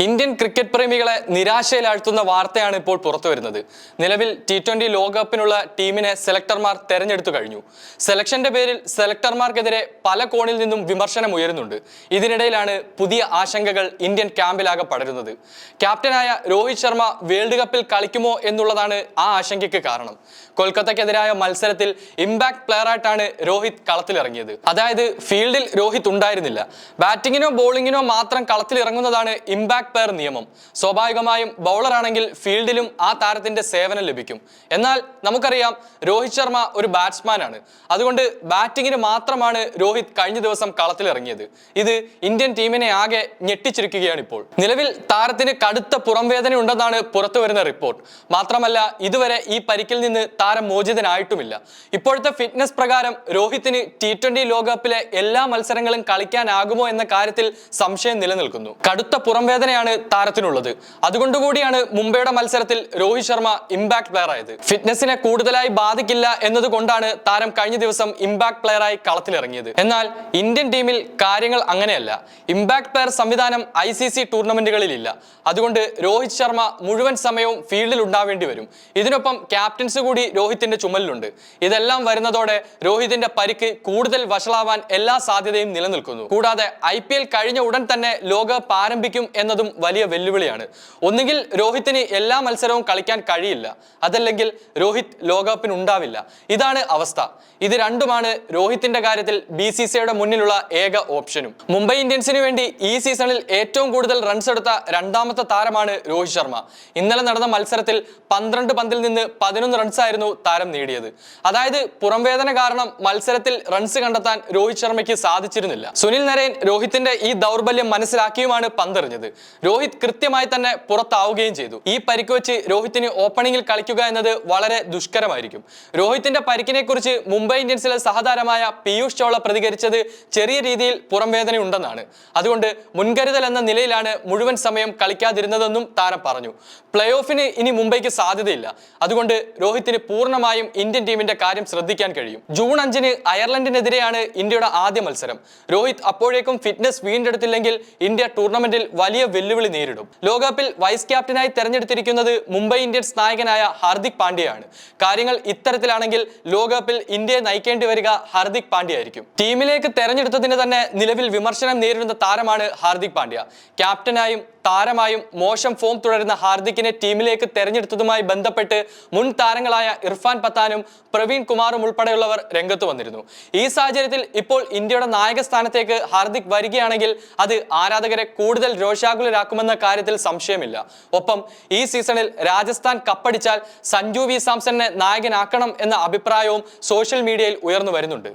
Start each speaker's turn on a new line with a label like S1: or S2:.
S1: Indian cricket പ്രേമികളെ നിരാശയിലാഴ്ത്തുന്ന വാർത്തയാണ് ഇപ്പോൾ പുറത്തു വരുന്നത്. നിലവിൽ ടി ട്വന്റി ലോകകപ്പിനുള്ള ടീമിനെ സെലക്ടർമാർ തെരഞ്ഞെടുത്തു കഴിഞ്ഞു. സെലക്ഷന്റെ പേരിൽ സെലക്ടർമാർക്കെതിരെ പല കോണിൽ നിന്നും വിമർശനം ഉയരുന്നുണ്ട്. ഇതിനിടയിലാണ് പുതിയ ആശങ്കകൾ ഇന്ത്യൻ ക്യാമ്പിലാകെ പടരുന്നത്. ക്യാപ്റ്റനായ രോഹിത് ശർമ്മ വേൾഡ് കപ്പിൽ കളിക്കുമോ എന്നുള്ളതാണ് ആ ആശങ്കയ്ക്ക് കാരണം. കൊൽക്കത്തക്കെതിരായ മത്സരത്തിൽ ഇമ്പാക്ട് പ്ലെയറായിട്ടാണ് രോഹിത് കളത്തിലിറങ്ങിയത്. അതായത് ഫീൽഡിൽ രോഹിത് ഉണ്ടായിരുന്നില്ല. ബാറ്റിങ്ങിനോ ബോളിങ്ങിനോ മാത്രം കളത്തിലിറങ്ങുന്നതാണ് ഇമ്പാക്ട് പ്ലെയർ നിയമം. സ്വാഭാവികമായും ബൗളറാണെങ്കിൽ ഫീൽഡിലും ആ താരത്തിന്റെ സേവനം ലഭിക്കും. എന്നാൽ നമുക്കറിയാം രോഹിത് ശർമ്മ ഒരു ബാറ്റ്സ്മാൻ ആണ്. അതുകൊണ്ട് ബാറ്റിങ്ങിന് മാത്രമാണ് രോഹിത് കഴിഞ്ഞ ദിവസം കളത്തിലിറങ്ങിയത് ഇത് ഇന്ത്യൻ ടീമിനെ ആകെ ഞെട്ടിച്ചിരിക്കുകയാണ് ഇപ്പോൾ. നിലവിൽ താരത്തിന് കടുത്ത പുറംവേദന ഉണ്ടെന്നാണ് പുറത്തു വരുന്ന റിപ്പോർട്ട് മാത്രമല്ല ഇതുവരെ ഈ പരിക്കിൽ നിന്ന് താരം മോചിതനായിട്ടുമില്ല. ഇപ്പോഴത്തെ ഫിറ്റ്നസ് പ്രകാരം രോഹിത്തിന് ടി ട്വന്റി ലോകകപ്പിലെ എല്ലാ മത്സരങ്ങളും കളിക്കാനാകുമോ എന്ന കാര്യത്തിൽ സംശയം നിലനിൽക്കുന്നു. കടുത്ത പുറംവേദനയാണ് താരത്തിനുള്ളത്. അതുകൊണ്ടുകൂടിയാണ് മുംബൈയുടെ മത്സരത്തിൽ രോഹിത് ശർമ്മ ഇമ്പാക്ട് പ്ലെയർ ആയത്. ഫിറ്റ്നസിനെ കൂടുതലായി ബാധിക്കില്ല എന്നതുകൊണ്ടാണ് താരം കഴിഞ്ഞ ദിവസം ഇമ്പാക്ട് പ്ലെയറായി കളത്തിലിറങ്ങിയത്. എന്നാൽ ഇന്ത്യൻ ടീമിൽ കാര്യങ്ങൾ അങ്ങനെയല്ല. ഇമ്പാക്ട് പ്ലെയർ സംവിധാനം ഐ സി സി ടൂർണമെന്റുകളിലില്ല. അതുകൊണ്ട് രോഹിത് ശർമ്മ മുഴുവൻ സമയവും ഫീൽഡിൽ ഉണ്ടാവേണ്ടി വരും. ഇതിനൊപ്പം ക്യാപ്റ്റൻസ് കൂടി രോഹിത്തിന്റെ ചുമലിലുണ്ട്. ഇതെല്ലാം വരുന്നതോടെ രോഹിതിന്റെ പരിക്ക് കൂടുതൽ വഷളാവാൻ എല്ലാ സാധ്യതയും നിലനിൽക്കുന്നു. കൂടാതെ ഐ കഴിഞ്ഞ ഉടൻ തന്നെ ലോകകപ്പ് ആരംഭിക്കും എന്നതും വലിയ വെല്ലുവിളിയാണ്. ഒന്നുകിൽ രോഹിത്തിന് എല്ലാ മത്സരവും കളിക്കാൻ കഴിയില്ല. അതല്ലെങ്കിൽ രോഹിത് ലോകകപ്പിന് ഉണ്ടാവില്ല. ഇതാണ് അവസ്ഥ. ഇത് രണ്ടുമാണ് രോഹിത്തിന്റെ കാര്യത്തിൽ ബി സി സിയുടെ മുന്നിലുള്ള ഏക ഓപ്ഷനും. മുംബൈ ഇന്ത്യൻസിന് വേണ്ടി ഈ സീസണിൽ ഏറ്റവും കൂടുതൽ റൺസ് എടുത്ത രണ്ടാമത്തെ താരമാണ് രോഹിത് ശർമ്മ. ഇന്നലെ നടന്ന മത്സരത്തിൽ പന്ത്രണ്ട് പന്തിൽ നിന്ന് പതിനൊന്ന് റൺസ് ആയിരുന്നു താരം നേടിയത്. അതായത് പുറംവേദന കാരണം മത്സരത്തിൽ റൺസ് കണ്ടെത്താൻ രോഹിത് ശർമ്മയ്ക്ക് സാധിച്ചിരുന്നില്ല. സുനിൽ നരേൻ രോഹിത്തിന്റെ ഈ ദൗർബല്യം മനസ്സിലാക്കിയുമാണ് പന്തെറിഞ്ഞത്. രോഹിത് കൃത്യമായി തന്നെ പുറത്താവുകയും ചെയ്തു. ഈ പരിക്ക് വെച്ച് രോഹിത്തിന് ഓപ്പണിംഗിൽ കളിക്കുക എന്നത് വളരെ ദുഷ്കരമായിരിക്കും. രോഹിത്തിന്റെ പരിക്കിനെ കുറിച്ച് മുംബൈ ഇന്ത്യൻസിലെ സഹതാരമായ പീയൂഷ് ചോള പ്രതികരിച്ചത് ചെറിയ രീതിയിൽ പുറംവേദന ഉണ്ടെന്നാണ് അതുകൊണ്ട് മുൻകരുതൽ എന്ന നിലയിലാണ് മുഴുവൻ സമയം കളിക്കാതിരുന്നതെന്നും താരം പറഞ്ഞു. പ്ലേ ഓഫിന് ഇനി മുംബൈക്ക് സാധ്യതയില്ല. അതുകൊണ്ട് രോഹിത്തിന് പൂർണമായും ഇന്ത്യൻ ടീമിന്റെ കാര്യം ശ്രദ്ധിക്കാൻ കഴിയും. ജൂൺ അഞ്ചിന് അയർലൻഡിനെതിരെയാണ് ഇന്ത്യയുടെ ആദ്യ മത്സരം. രോഹിത് അപ്പോഴേക്കും ഫിറ്റ്നസ് വീണ്ടെടുത്തില്ലെങ്കിൽ ഇന്ത്യ ടൂർണമെന്റിൽ വലിയ വെല്ലുവിളി നേരിടും. ലോകകപ്പിൽ വൈസ് ക്യാപ്റ്റനായി തെരഞ്ഞെടുത്തിരിക്കുന്നത് മുംബൈ ഇന്ത്യൻസ് നായകനായ ഹാർദിക് പാണ്ഡ്യയാണ്. കാര്യങ്ങൾ ഇത്തരത്തിലാണെങ്കിൽ ലോകകപ്പിൽ ഇന്ത്യയെ നയിക്കേണ്ടി വരിക ഹാർദിക് പാണ്ഡ്യ ആയിരിക്കും. ടീമിലേക്ക് തെരഞ്ഞെടുത്തതിന് തന്നെ നിലവിൽ വിമർശനം നേരിടുന്ന താരമാണ് ഹാർദിക് പാണ്ഡ്യ. ക്യാപ്റ്റനായും താരമായും മോശം ഫോം തുടരുന്ന ഹാർദിക്കിനെ ടീമിലേക്ക് തെരഞ്ഞെടുത്തതുമായി ബന്ധപ്പെട്ട് മുൻ താരങ്ങളായ ഇർഫാൻ പത്താനും പ്രവീൺ കുമാറും ഉൾപ്പെടെയുള്ളവർ രംഗത്ത് വന്നിരുന്നു. ഈ സാഹചര്യത്തിൽ ഇപ്പോൾ ഇന്ത്യയുടെ നായക സ്ഥാനത്തേക്ക് ഹാർദിക് വരികയാണെങ്കിൽ അത് ആരാധകരെ കൂടുതൽ രോഷാകുലരാക്കുമെന്ന കാര്യത്തിൽ സംശയമില്ല. ഒപ്പം ഈ സീസണിൽ രാജസ്ഥാൻ കപ്പടിച്ചാൽ സഞ്ജു വി സാംസണിനെ നായകനാക്കണം എന്ന അഭിപ്രായവും സോഷ്യൽ മീഡിയയിൽ ഉയർന്നു വരുന്നുണ്ട്.